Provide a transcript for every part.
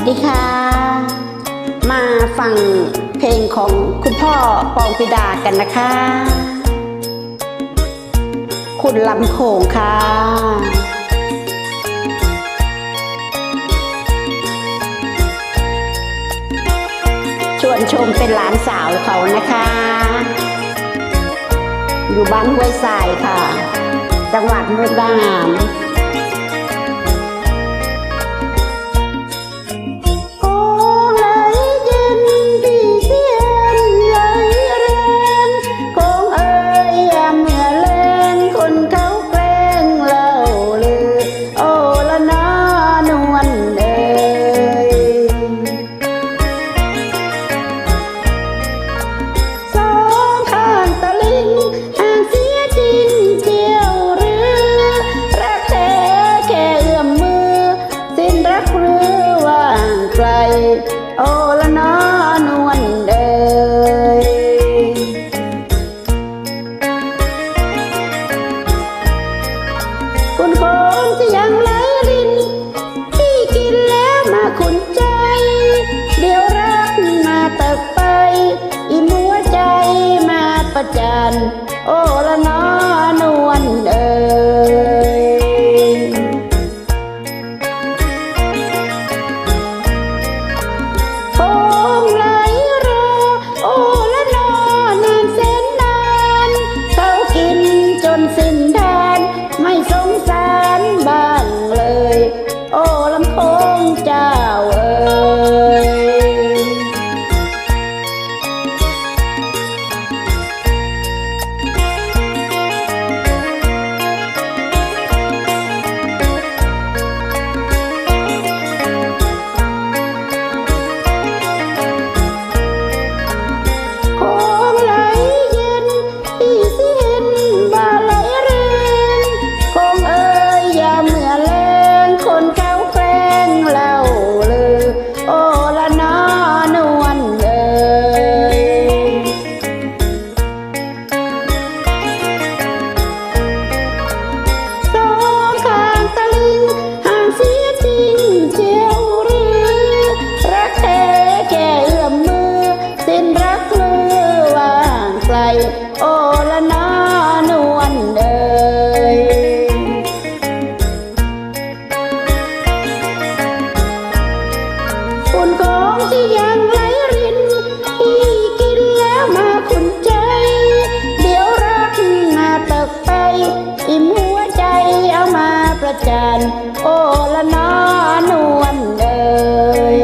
วัสดีค่ะ มาฟังเพลงของคุณพ่อปองปิดากันนะคะ คุณลำโขงค่ะ ชวนชมเป็นหลานสาวเขานะคะ อยู่บ้านห้วยทรายค่ะ จังหวัดมุกดาหาร คุณคงจะยังไหลรินที่กินแล้วมาขุนใจ เดี๋ยวรักมาติบไป อิ่มหัวใจมาประจันโอ้ละน้อนวลเอ่ย ฝุ่นของที่ยังไหลรินที่กินแล้วมาขุนใจ เดี๋ยวรักมาเติบไป อิ่มหัวใจเอามาประจานโอ้ละน้อนวลเอ่ย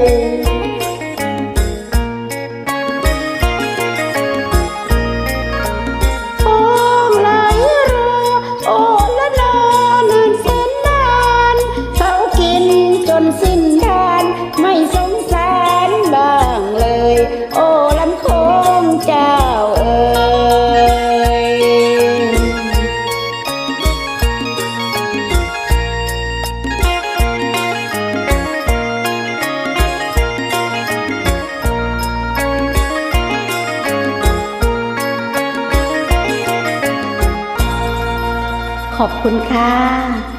โค้ไหลรอโอ้ละนอนานแสนนานเขากินจนสิ้นทานไม่ส อบคุณค่ะ